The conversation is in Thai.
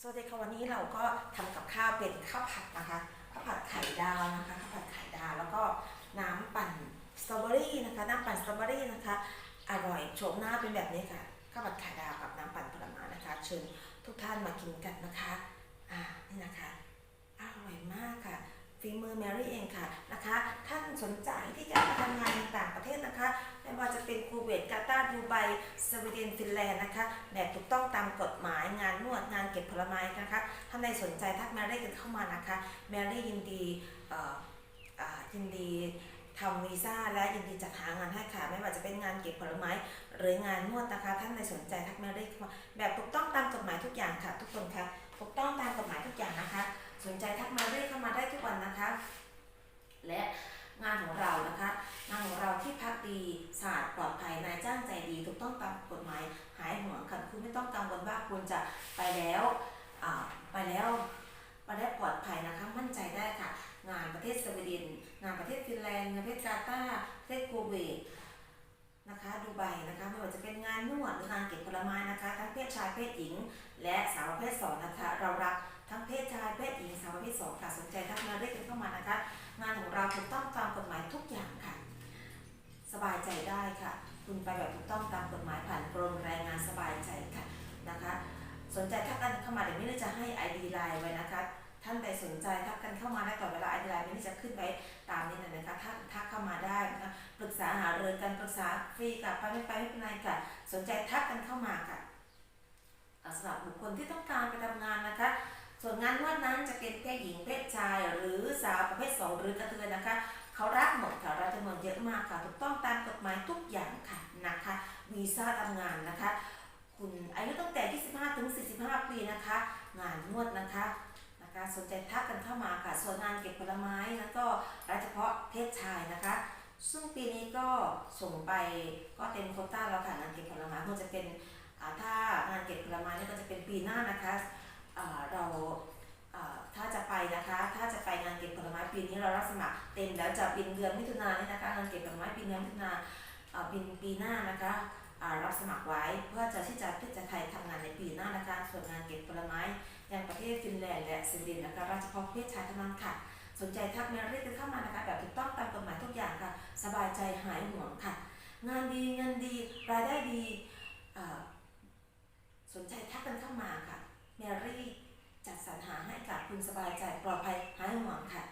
สวัสดีค่ะวันนี้เราก็ทำกับข้าวเป็นข้าวผัดนะคะข้าวผัดไข่ดาวนะคะข้าวผัดไข่ดาวแล้วก็น้ำปั่นสตรอเบอรี่นะคะน้ำปั่นสตรอเบอรี่นะคะอร่อยโฉมหน้าเป็นแบบนี้ค่ะข้าวผัดไข่ดาวกับน้ำปั่นผลไม้นะคะ เชิญทุกท่านมากินกันนะคะอ่านี่นะคะอร่อยมากค่ะฝีมือแมรี่เองค่ะนะคะ ท่านสนใจที่จะมาทำงานในต่างประเทศนะคะ ไม่ว่าจะเป็นคูเวตกาตาร์ดูไบสวีเดนฟินแลนด์นะคะแบบถูกต้องต ลไม้นะคะท่านใดสนใจทักแมรี่กันเข้ามานะคะ แมรี่ยินดียินดีทำวีซ่าและยินดีจัดหางานให้ค่ะ ไม่ว่าจะเป็นงานเก็บผลไม้ หรืองานนวดนะคะ ท่านใดสนใจทักแมรี่แบบถูกต้องตามกฎหมายทุกอย่างค่ะ ทุกคนค่ะามกฎหายหายห่วงค่ะคุณไม่ต้องกังวลว่าคุณจะไปแล้วไปแล้วไปแล้วปลอดภัยนะคะมั่นใจได้ค่ะ งานประเทศสวีเดนงานประเทศฟินแลนด์งานประเทศกาตาร์ประเทศคูเวตนะคะดูไบนะคะไม่ว่าจะเป็นงานนวดหรืองานเก็บผลไม้นะคะทั้งเพศชายเพศหญิง และสาวประเภทสองนะคะเรารับทั้งเพศชายเพศหญิงสาวประเภทสองค่ะสนใจทักมาได้กันเข้ามานะคะ งานของเราถูกต้องตามกฎหมายทุกอย่างค่ะ สบายใจได้ค่ะ คุณไปแบบถูกต้องตามกฎหมายผ่านกรมแรงงานสบายใจค่ะนะคะ สนใจทักกันเข้ามาเดี๋ยวนี้จะให้ ID ไลน์ไว้นะคะ ท่านใดสนใจทักกันเข้ามาได้ต่อเวลา ID ไลน์นี้จะขึ้นไว้ตามนี้เลยนะคะทักทักเข้ามาได้นะคะปรึกษาหารือกันปรึกษาฟรีกับไปไม่ไปไม่เป็นไรค่ะสนใจทักกันเข้ามาค่ะสำหรับบุคคลที่ต้องการไปทำงานนะคะ ส่วนงานนวดนั้นจะเป็นเพศหญิงเพศชายหรือสาวประเภทสองหรือกระเทยนะคะ เขารับหมดค่ะเราจำนวนเยอะมากค่ะถูกต้องตามกฎหมายทุกอย่างค่ะนะคะวีซ่าทำงานนะคะ คุณอายุตั้งแต่ 25 ถึง 45 ปีนะคะ งานนวดนะคะนะคะสนใจทักกันเข้ามาค่ะส่วนงานเก็บผลไม้แล้วก็รายเฉพาะเพศชายนะคะซึ่งปีนี้ก็ส่งไปก็เต็มโคต้าแล้วค่ะงานเก็บผลไม้คงจะเป็นถ้างานเก็บผลไม้นี่ก็จะเป็นปีหน้านะคะ ครเต็มแล้วจะบินเดือนมิถุนายนนี่นะคะงานเก็บผลไม้ปีเดือนมิถุนาบินปีหน้านะคะอ่ารับสมัครไว้เพื่อจะที่จะที่จะไทยทำงานในปีหน้านะคะส่วนงานเก็บผลไม้ยังประเทศฟินแลนด์และสวีเดนนะคะราเฉพาะเพศชายเท่านั้นค่ะ สนใจทักเมรี่กันเข้ามานะคะแบบถูกต้องตามกฎหมายทุกอย่างค่ะ สบายใจหายห่วงค่ะ งานดีเงินดีรายได้ดีสนใจทักกันเข้ามาค่ะเมรี่จัดสรรหาให้กับคุณสบายใจปลอดภัยหายห่วงค่ะ